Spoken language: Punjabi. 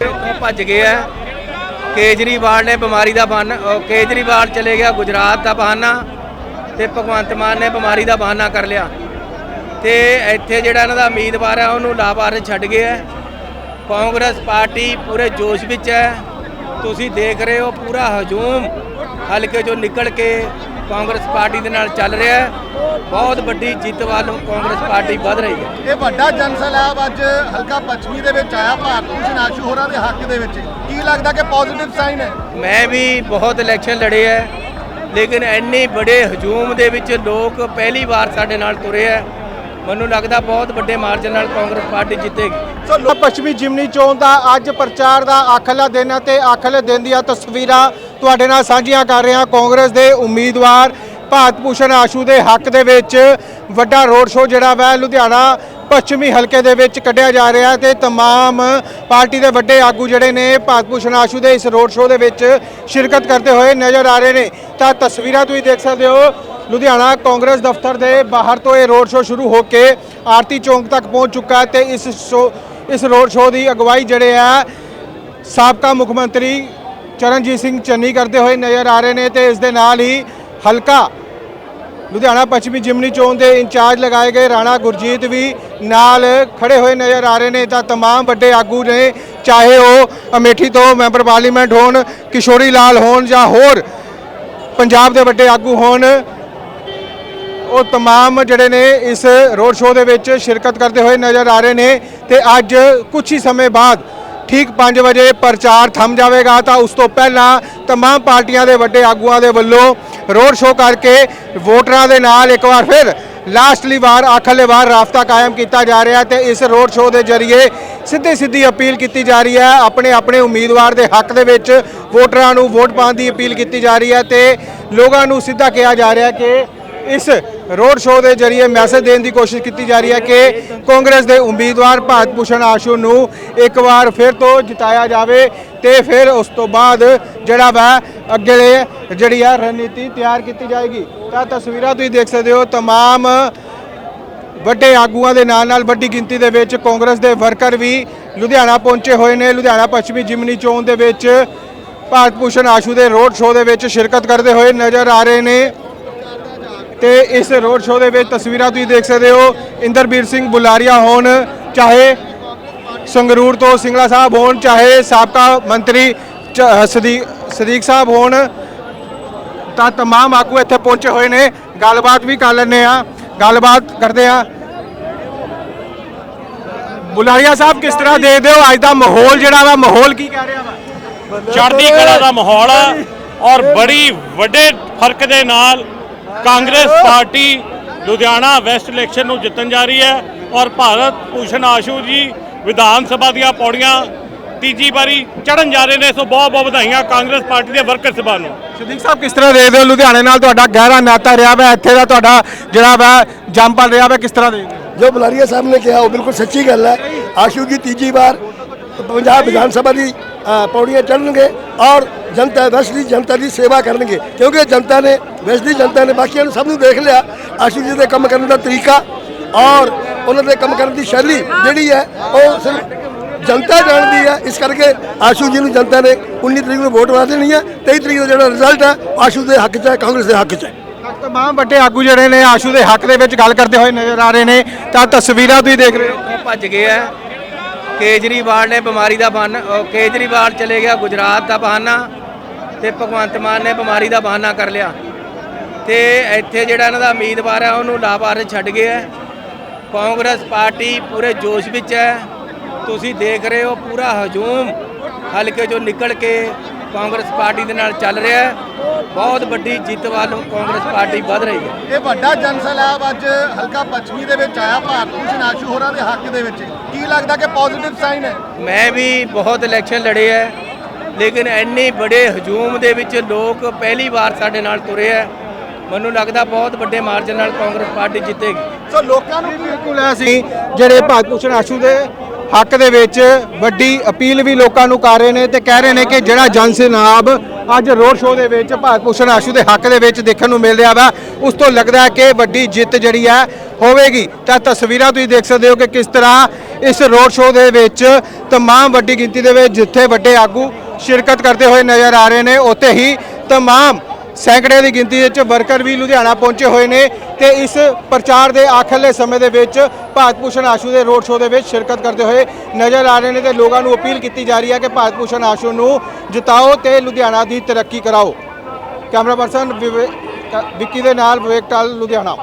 ਤੋਂ ਭੱਜ ਗਏ ਆ। ਕੇਜਰੀਵਾਲ ਨੇ ਬਿਮਾਰੀ ਦਾ ਬਹਾਨਾ ਕੇਜਰੀਵਾਲ ਚਲੇ ਗਿਆ ਗੁਜਰਾਤ ਦਾ ਬਹਾਨਾ ਤੇ ਭਗਵੰਤ ਮਾਨ ਨੇ ਬਿਮਾਰੀ ਦਾ ਬਹਾਨਾ ਕਰ ਲਿਆ। ਤੇ ਇੱਥੇ ਜਿਹੜਾ ਇਹਨਾਂ ਦਾ ਉਮੀਦਵਾਰ ਹੈ ਉਹਨੂੰ ਲਾਵਾਰਿਸ ਛੱਡ ਗਿਆ ਹੈ ਕਾਂਗਰਸ ਪਾਰਟੀ ਪੂਰੇ ਜੋਸ਼ ਵਿੱਚ ਹੈ। ਤੁਸੀਂ ਦੇਖ ਰਹੇ ਹੋ ਪੂਰਾ ਹਜੂਮ, ਹਲਕੇ ਜੋ ਨਿਕਲ ਕੇ ਕਾਂਗਰਸ ਪਾਰਟੀ ਦੇ ਨਾਲ ਚੱਲ ਰਿਹਾ ਹੈ। ਬਹੁਤ ਵੱਡੀ ਜਿੱਤ ਵੱਲ ਕਾਂਗਰਸ ਪਾਰਟੀ ਵੱਧ ਰਹੀ ਹੈ। ਇਹ ਵੱਡਾ ਜਨ ਸੈਲਾਬ ਅੱਜ ਹਲਕਾ ਪੱਛਮੀ ਦੇ ਵਿੱਚ ਆਇਆ ਭਾਰਤ ਭੂਸ਼ਣ ਆਸ਼ੂ ਹੋਰਾਂ ਦੇ ਹੱਕ ਦੇ ਵਿੱਚ। ਕੀ ਲੱਗਦਾ ਕਿ ਪੋਜ਼ਿਟਿਵ ਸਾਈਨ ਹੈ? ਮੈਂ ਵੀ ਬਹੁਤ ਇਲੈਕਸ਼ਨ ਲੜੇ ਹੈ ਲੇਕਿਨ ਇੰਨੇ ਬੜੇ ਹਜੂਮ ਦੇ ਵਿੱਚ ਲੋਕ ਪਹਿਲੀ ਵਾਰ ਸਾਡੇ ਨਾਲ ਤੁਰੇ ਹੈ। ਮੈਨੂੰ ਲੱਗਦਾ ਬਹੁਤ ਵੱਡੇ ਮਾਰਜਨ ਨਾਲ ਕਾਂਗਰਸ ਪਾਰਟੀ ਜਿੱਤੇਗੀ। ਸੋ ਪੱਛਮੀ ਜਿਮਨੀ ਚੋਣ ਦਾ ਅੱਜ ਪ੍ਰਚਾਰ ਦਾ ਆਖਲਾ ਦਿਨ ਹੈ ਤੇ ਆਖਲੇ ਦਿਨ ਦੀਆਂ ਤਸਵੀਰਾਂ ਤੁਹਾਡੇ ਨਾਲ ਸਾਂਝੀਆਂ ਕਰ ਰਹੇ ਹਾਂ ਕਾਂਗਰਸ ਦੇ ਉਮੀਦਵਾਰ ਭਾਰਤ ਭੂਸ਼ਣ ਆਸ਼ੂ ਦੇ ਹੱਕ ਦੇ ਵਿੱਚ ਵੱਡਾ ਰੋਡ ਸ਼ੋਅ ਜਿਹੜਾ ਵਾ ਲੁਧਿਆਣਾ ਪੱਛਮੀ ਹਲਕੇ ਦੇ ਵਿੱਚ ਕੱਢਿਆ ਜਾ ਰਿਹਾ ਹੈ ਤੇ तमाम ਪਾਰਟੀ ਦੇ ਵੱਡੇ ਆਗੂ ਜਿਹੜੇ ਨੇ ਭਾਰਤ ਭੂਸ਼ਣ ਆਸ਼ੂ ਦੇ ਇਸ ਰੋਡ ਸ਼ੋਅ ਦੇ ਵਿੱਚ ਸ਼ਿਰਕਤ ਕਰਦੇ ਹੋਏ ਨਜ਼ਰ ਆ ਰਹੇ ਨੇ ਤਾਂ ਤਸਵੀਰਾਂ ਤੁਸੀਂ ਦੇਖ ਸਕਦੇ ਹੋ ਲੁਧਿਆਣਾ ਕਾਂਗਰਸ ਦਫ਼ਤਰ ਦੇ ਬਾਹਰ ਤੋਂ ਇਹ ਰੋਡ ਸ਼ੋਅ ਸ਼ੁਰੂ ਹੋ ਕੇ ਆਰਤੀ ਚੌਂਕ ਤੱਕ ਪਹੁੰਚ ਚੁੱਕਾ ਹੈ ਤੇ ਇਸ ਸ਼ੋ ਇਸ ਰੋਡ ਸ਼ੋਅ ਦੀ ਅਗਵਾਈ ਜਿਹੜੇ ਆ ਸਾਬਕਾ ਮੁੱਖ ਮੰਤਰੀ ਚਰਨਜੀਤ ਸਿੰਘ ਚੰਨੀ ਕਰਦੇ ਹੋਏ ਨਜ਼ਰ ਆ ਰਹੇ ਨੇ ਤੇ ਇਸ ਦੇ ਨਾਲ ਹੀ ਹਲਕਾ ਲੁਧਿਆਣਾ ਪੱਛਮੀ ਜਿਮਨੀ ਚੋਣ ਦੇ ਇੰਚਾਰਜ ਲਗਾਏ ਗਏ ਰਾਣਾ ਗੁਰਜੀਤ ਵੀ ਨਾਲ ਖੜੇ ਹੋਏ ਨਜ਼ਰ ਆ ਰਹੇ ਨੇ ਤਾਂ तमाम ਵੱਡੇ ਆਗੂ ਨੇ ਚਾਹੇ ਉਹ ਅਮੇਠੀ ਤੋਂ ਮੈਂਬਰ ਪਾਰਲੀਮੈਂਟ ਹੋਣ ਕਿਸ਼ੋਰੀ ਲਾਲ ਹੋਣ ਜਾਂ ਹੋਰ ਪੰਜਾਬ ਦੇ ਵੱਡੇ ਆਗੂ ਹੋਣ ਉਹ तमाम ਜਿਹੜੇ ਨੇ ਇਸ ਰੋਡ ਸ਼ੋਅ ਦੇ ਵਿੱਚ ਸ਼ਿਰਕਤ ਕਰਦੇ ਹੋਏ ਨਜ਼ਰ ਆ ਰਹੇ ਨੇ ਤੇ ਅੱਜ ਕੁਝ ਹੀ ਸਮੇਂ ਬਾਅਦ ਠੀਕ 5 ਵਜੇ ਪ੍ਰਚਾਰ ਥੰਮ ਜਾਵੇਗਾ ਤਾਂ ਉਸ ਤੋਂ ਪਹਿਲਾਂ तमाम ਪਾਰਟੀਆਂ ਦੇ ਵੱਡੇ ਆਗੂਆਂ ਦੇ ਵੱਲੋਂ ਰੋਡ ਸ਼ੋਅ ਕਰਕੇ ਵੋਟਰਾਂ ਦੇ ਨਾਲ ਇੱਕ ਵਾਰ ਫਿਰ ਲਾਸਟਲੀ ਵਾਰ ਆਖਰਲੇ ਵਾਰ ਰਾਫਤਾ ਕਾਇਮ ਕੀਤਾ ਜਾ ਰਿਹਾ ਹੈ ਤੇ ਇਸ ਰੋਡ ਸ਼ੋਅ ਦੇ ਜ਼ਰੀਏ ਸਿੱਧੀ ਸਿੱਧੀ ਅਪੀਲ ਕੀਤੀ ਜਾ ਰਹੀ ਹੈ ਆਪਣੇ ਆਪਣੇ ਉਮੀਦਵਾਰ ਦੇ ਹੱਕ ਦੇ ਵਿੱਚ ਵੋਟਰਾਂ ਨੂੰ ਵੋਟ ਪਾਉਣ ਦੀ ਅਪੀਲ ਕੀਤੀ ਜਾ ਰਹੀ ਹੈ ਤੇ ਲੋਕਾਂ ਨੂੰ ਸਿੱਧਾ ਕਿਹਾ ਜਾ ਰਿਹਾ ਕਿ ਇਸ ਰੋਡ ਸ਼ੋਅ ਦੇ ਜ਼ਰੀਏ ਮੈਸੇਜ ਦੇਣ ਦੀ ਕੋਸ਼ਿਸ਼ ਕੀਤੀ ਜਾ ਰਹੀ ਹੈ ਕਿ ਕਾਂਗਰਸ ਦੇ ਉਮੀਦਵਾਰ ਭਾਰਤ ਭੂਸ਼ਣ ਆਸ਼ੂ ਨੂੰ ਇੱਕ ਵਾਰ ਫਿਰ ਤੋਂ ਜਿਤਾਇਆ ਜਾਵੇ ਤੇ ਫਿਰ ਉਸ ਤੋਂ ਬਾਅਦ ਜਿਹੜਾ ਵਾ ਅੱਗੇ ਜਿਹੜੀ ਆ ਰਣਨੀਤੀ ਤਿਆਰ ਕੀਤੀ ਜਾਏਗੀ ਤਾਂ ਤਸਵੀਰਾਂ ਤੁਸੀਂ ਦੇਖ ਸਕਦੇ ਹੋ तमाम ਵੱਡੇ ਆਗੂਆਂ ਦੇ ਨਾਲ ਨਾਲ ਵੱਡੀ ਗਿਣਤੀ ਦੇ ਵਿੱਚ ਕਾਂਗਰਸ ਦੇ ਵਰਕਰ ਵੀ ਲੁਧਿਆਣਾ ਪਹੁੰਚੇ ਹੋਏ ਨੇ ਲੁਧਿਆਣਾ ਪੱਛਮੀ ਜਿਮਨੀ ਚੋਣ ਦੇ ਵਿੱਚ ਭਾਰਤ ਭੂਸ਼ਣ ਆਸ਼ੂ ਦੇ ਰੋਡ ਸ਼ੋਅ ਦੇ ਵਿੱਚ ਸ਼ਿਰਕਤ ਕਰਦੇ ਹੋਏ ਨਜ਼ਰ ਆ ਰਹੇ ਨੇ ਤੇ ਇਸ ਰੋਡ ਸ਼ੋਅ ਦੇ ਵਿੱਚ ਤਸਵੀਰਾਂ ਤੁਸੀਂ ਦੇਖ ਸਕਦੇ ਹੋ ਇੰਦਰਬੀਰ ਸਿੰਘ ਬੁਲਾਰੀਆ ਹੋਣ ਚਾਹੇ ਸੰਗਰੂਰ ਤੋਂ ਸਿੰਗਲਾ ਸਾਹਿਬ ਹੋਣ ਚਾਹੇ ਸਾਬਕਾ ਮੰਤਰੀ ਚ- ਸਦੀਕ ਸਦੀਕ ਸਾਹਿਬ ਹੋਣ ਤਾਂ तमाम ਆਗੂ ਇੱਥੇ ਪਹੁੰਚੇ ਹੋਏ ਨੇ ਗੱਲਬਾਤ ਵੀ ਕਰ ਲੈਂਦੇ ਆ ਗੱਲਬਾਤ ਕਰਦੇ ਆ ਬੁਲਾਰੀਆ ਸਾਹਿਬ ਕਿਸ ਤਰ੍ਹਾਂ ਦੇਖਦੇ ਹੋ ਅੱਜ ਦਾ ਮਾਹੌਲ ਜਿਹੜਾ ਵਾ ਮਾਹੌਲ ਕੀ ਕਹਿ ਰਿਹਾ ਵਾ ਚੜ੍ਹਦੀ ਕਲਾ ਦਾ ਮਾਹੌਲ ਹੈ ਔਰ ਬੜੀ ਵੱਡੇ ਫਰਕ ਦੇ ਨਾਲ Congress party Ludhiana west election ਨੂੰ ਜਿੱਤਣ ਜਾ ਰਹੀ ਹੈ ਔਰ ਭਾਰਤ ਭੂਸ਼ਣ ਆਸ਼ੂ ਜੀ ਵਿਧਾਨ ਸਭਾ ਦੀਆਂ ਪੌੜੀਆਂ ਤੀਜੀ ਵਾਰੀ ਚੜਨ ਜਾ ਰਹੇ ਨੇ ਸੋ ਬਹੁਤ ਬਹੁਤ ਵਧਾਈਆਂ ਕਾਂਗਰਸ ਪਾਰਟੀ ਦੇ ਵਰਕਰ ਸਭਾ ਨੂੰ। ਸਦੀਕ ਸਾਹਿਬ ਕਿਸ ਤਰ੍ਹਾਂ ਦੇਖਦੇ ਹੋ ਲੁਧਿਆਣੇ ਨਾਲ ਤੁਹਾਡਾ ਗਹਿਰਾ ਨਾਤਾ ਰਿਹਾ ਵਾ? ਇੱਥੇ ਦਾ ਤੁਹਾਡਾ ਜਿਹੜਾ ਵਾ ਜੰਪਲ ਰਿਹਾ ਵਾ ਕਿਸ ਤਰ੍ਹਾਂ ਦੇਖਦੇ ਹੋ? ਜੋ ਬੁਲਾਰੀਆ ਸਾਹਿਬ ਨੇ ਕਿਹਾ ਉਹ ਬਿਲਕੁਲ ਸੱਚੀ ਗੱਲ ਹੈ। ਆਸ਼ੂ ਜੀ ਤੀਜੀ ਵਾਰ ਪੰਜਾਬ ਵਿਧਾਨ ਸਭਾ ਦੀ ਪੌੜੀਆਂ ਚੜ੍ਹਨਗੇ ਔਰ ਜਨਤਾ ਵੈਸਟ ਦੀ ਜਨਤਾ ਦੀ ਸੇਵਾ ਕਰਨਗੇ। ਕਿਉਂਕਿ ਜਨਤਾ ਨੇ ਵੈਸਟ ਦੀ ਜਨਤਾ ਨੇ ਬਾਕੀਆਂ ਨੂੰ ਸਭ ਨੂੰ ਦੇਖ ਲਿਆ ਆਸ਼ੂ ਜੀ ਦੇ ਕੰਮ ਕਰਨ ਦਾ ਤਰੀਕਾ ਔਰ ਉਹਨਾਂ ਦੇ ਕੰਮ ਕਰਨ ਦੀ ਸ਼ੈਲੀ ਜਿਹੜੀ ਹੈ ਉਹ ਸਿਰਫ ਜਨਤਾ ਜਾਣਦੀ ਹੈ। ਇਸ ਕਰਕੇ ਆਸ਼ੂ ਜੀ ਨੂੰ ਜਨਤਾ ਨੇ 19 ਤਰੀਕ ਨੂੰ ਵੋਟ ਪਾ ਦੇਣੀ ਹੈ। 23 ਤਰੀਕ ਦਾ ਜਿਹੜਾ ਰਿਜ਼ਲਟ ਹੈ ਆਸ਼ੂ ਦੇ ਹੱਕ 'ਚ ਹੈ ਕਾਂਗਰਸ ਦੇ ਹੱਕ 'ਚ ਹੈ। ਤਮਾਮ ਵੱਡੇ ਆਗੂ ਜਿਹੜੇ ਨੇ ਆਸ਼ੂ ਦੇ ਹੱਕ ਦੇ ਵਿੱਚ ਗੱਲ ਕਰਦੇ ਹੋਏ ਨਜ਼ਰ ਆ ਰਹੇ ਨੇ। ਤਾਂ ਤਸਵੀਰਾਂ ਤੁਸੀਂ ਦੇਖ ਰਹੇ ਹੋ। ਭੱਜ ਗਏ ਆ। ਕੇਜਰੀਵਾਲ ਨੇ ਬਿਮਾਰੀ ਦਾ ਬਹਾਨਾ ਅਹ ਕੇਜਰੀਵਾਲ ਚਲੇ ਗਿਆ ਗੁਜਰਾਤ ਦਾ ਬਹਾਨਾ ਤੇ ਭਗਵੰਤ ਮਾਨ ਨੇ ਬਿਮਾਰੀ ਦਾ ਬਹਾਨਾ ਕਰ ਲਿਆ। ਤੇ ਇੱਥੇ ਜਿਹੜਾ ਇਹਨਾਂ ਦਾ ਉਮੀਦਵਾਰ ਹੈ, ਉਹਨੂੰ ਲਾਵਾਰਿਸ ਛੱਡ ਗਿਆ ਕਾਂਗਰਸ ਪਾਰਟੀ ਪੂਰੇ ਜੋਸ਼ ਵਿੱਚ ਹੈ। ਤੁਸੀਂ ਦੇਖ ਰਹੇ ਹੋ ਪੂਰਾ ਹਜੂਮ, ਹਲਕੇ ਚੋਂ ਨਿਕਲ ਕੇ ਕਾਂਗਰਸ ਪਾਰਟੀ ਦੇ ਨਾਲ ਚੱਲ ਰਿਹਾ ਹੈ। ਬਹੁਤ ਵੱਡੀ ਜਿੱਤ ਵੱਲ ਕਾਂਗਰਸ ਪਾਰਟੀ ਵੱਧ ਰਹੀ ਹੈ। ਇਹ ਵੱਡਾ ਜਨ ਸੈਲਾਬ ਅੱਜ ਹਲਕਾ ਪੱਛਮੀ ਦੇ ਵਿੱਚ ਆਇਆ ਭਾਰਤ ਭੂਸ਼ਣ ਆਸ਼ੂ ਹੋਰਾਂ ਦੇ ਹੱਕ ਦੇ ਵਿੱਚ। ਕੀ ਲੱਗਦਾ ਕਿ ਪੋਜ਼ਿਟਿਵ ਸਾਈਨ ਹੈ? ਮੈਂ ਵੀ ਬਹੁਤ ਇਲੈਕਸ਼ਨ ਲੜੇ ਹੈ ਲੇਕਿਨ ਇੰਨੇ ਬੜੇ ਹਜੂਮ ਦੇ ਵਿੱਚ ਲੋਕ ਪਹਿਲੀ ਵਾਰ ਸਾਡੇ ਨਾਲ ਤੁਰੇ ਹੈ। ਮੈਨੂੰ ਲੱਗਦਾ ਬਹੁਤ ਵੱਡੇ ਮਾਰਜਨ ਨਾਲ ਕਾਂਗਰਸ ਪਾਰਟੀ ਜਿੱਤੇਗੀ। ਸੋ ਲੋਕਾਂ ਨੂੰ ਬਿਲਕੁਲ ਅਸੀਂ ਜਿਹੜੇ ਭਾਰਤ ਭੂਸ਼ਣ ਆਸ਼ੂ ਦੇ ਹੱਕ ਦੇ ਵਿੱਚ ਵੱਡੀ ਅਪੀਲ ਵੀ ਲੋਕਾਂ ਨੂੰ ਕਰ ਰਹੇ ਨੇ ਤੇ ਕਹਿ ਰਹੇ ਨੇ ਕਿ ਜਿਹੜਾ ਜਨ ਸੈਨਾਬ ਅੱਜ ਰੋਡ ਸ਼ੋਅ ਦੇ ਵਿੱਚ ਭਾਰਤ ਭੂਸ਼ਣ ਆਸ਼ੂ ਦੇ ਹੱਕ ਦੇ ਵਿੱਚ ਦੇਖਣ ਨੂੰ ਮਿਲ ਰਿਹਾ ਵਾ, ਉਸ ਤੋਂ ਲੱਗਦਾ ਹੈ ਕਿ ਵੱਡੀ ਜਿੱਤ ਜਿਹੜੀ ਹੈ ਹੋਵੇਗੀ। ਤਾਂ ਤਸਵੀਰਾਂ ਤੁਸੀਂ ਦੇਖ ਸਕਦੇ ਹੋ ਕਿ ਕਿਸ ਤਰ੍ਹਾਂ ਇਸ ਰੋਡ ਸ਼ੋਅ ਦੇ ਵਿੱਚ ਤਮਾਮ ਵੱਡੀ ਗਿਣਤੀ ਦੇ ਵਿੱਚ ਜਿੱਥੇ ਵੱਡੇ ਆਗੂ ਸ਼ਿਰਕਤ ਕਰਦੇ ਹੋਏ ਨਜ਼ਰ ਆ ਰਹੇ ਨੇ, ਉੱਥੇ ਹੀ ਤਮਾਮ ਸੈਂਕੜੇ ਦੀ ਗਿਣਤੀ ਵਿੱਚ ਵਰਕਰ ਵੀ ਲੁਧਿਆਣਾ ਪਹੁੰਚੇ ਹੋਏ ਨੇ ਤੇ ਇਸ ਪ੍ਰਚਾਰ ਦੇ ਆਖਰਲੇ ਸਮੇਂ ਦੇ ਵਿੱਚ ਭਾਰਤ ਭੂਸ਼ਣ ਆਸ਼ੂ ਦੇ ਰੋਡ ਸ਼ੋਅ ਦੇ ਵਿੱਚ ਸ਼ਿਰਕਤ ਕਰਦੇ ਹੋਏ ਨਜ਼ਰ ਆ ਰਹੇ ਨੇ ਤੇ ਲੋਕਾਂ ਨੂੰ ਅਪੀਲ ਕੀਤੀ ਜਾ ਰਹੀ ਹੈ ਕਿ ਭਾਰਤ ਭੂਸ਼ਣ ਆਸ਼ੂ ਨੂੰ ਜਿਤਾਓ ਤੇ ਲੁਧਿਆਣਾ ਦੀ ਤਰੱਕੀ ਕਰਾਓ। ਕੈਮਰਾ ਪਰਸਨ ਵਿਵੇ- ਵਿੱਕੀ ਦੇ ਨਾਲ ਵਿਵੇਕ ਟਾਲ, ਲੁਧਿਆਣਾ।